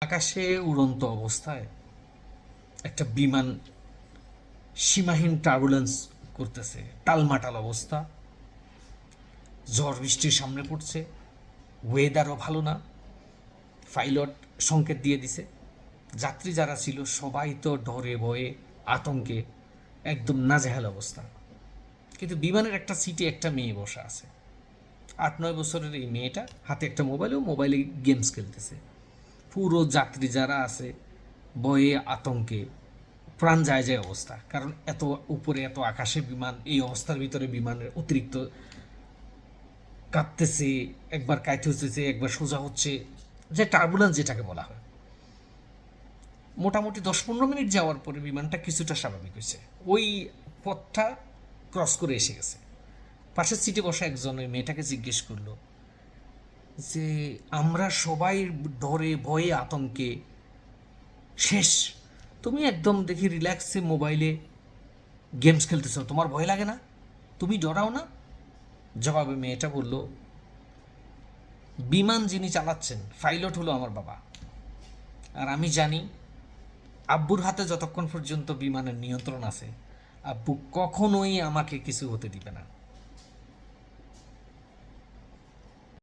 আকাশে উড়ন্ত অবস্থায় একটা বিমান সীমাহীন টার্বুলেন্স করতেছে, টালমাটাল অবস্থা। ঝড় বৃষ্টির সামনে পড়ছে ওয়েদারও ভালো না। পাইলট সংকেত দিয়ে দিছে। যাত্রী যারা ছিল সবাই তো ডরে ভয়ে, আতঙ্কে, একদম নাজেহাল অবস্থা। কিন্তু বিমানের একটা সিটে একটা মেয়ে বসা আছে। আট নয় বছরের এই মেয়েটা হাতে একটা মোবাইলেও মোবাইলে গেমস খেলতেছে। পুরো যাত্রী যারা আছে বয়ে আতঙ্কে প্রাণ যায় যায় অবস্থা। কারণ এত উপরে, এত আকাশে বিমান, এই অবস্থার ভিতরে বিমানের অতিরিক্ত কাঁপতেছে, একবার কাইতে হচ্ছে একবার সোজা হচ্ছে, যে টার্বুলেন্স যেটাকে বলা হয়। মোটামুটি দশ পনেরো মিনিট যাওয়ার পরে বিমানটা কিছুটা স্বাভাবিক হয়েছে। ওই পথটা ক্রস করে এসে গেছে। পাশের সিটে বসা একজন ওই মেয়েটাকে জিজ্ঞেস করল যে আমরা সবাই ডরে, ভয়ে, আতঙ্কে শেষ। তুমি একদম দেখি রিল্যাক্সে মোবাইলে গেমস খেলতেছো। তোমার ভয় লাগে না? তুমি ডরাও না? জবাবে মেয়েটা বলল, বিমান যিনি চালাচ্ছেন পাইলট হলো আমার বাবা। আর আমি জানি আব্বুর হাতে যতক্ষণ পর্যন্ত বিমানের নিয়ন্ত্রণ আছে, আব্বু কখনোই আমাকে কিছু হতে দিবে না।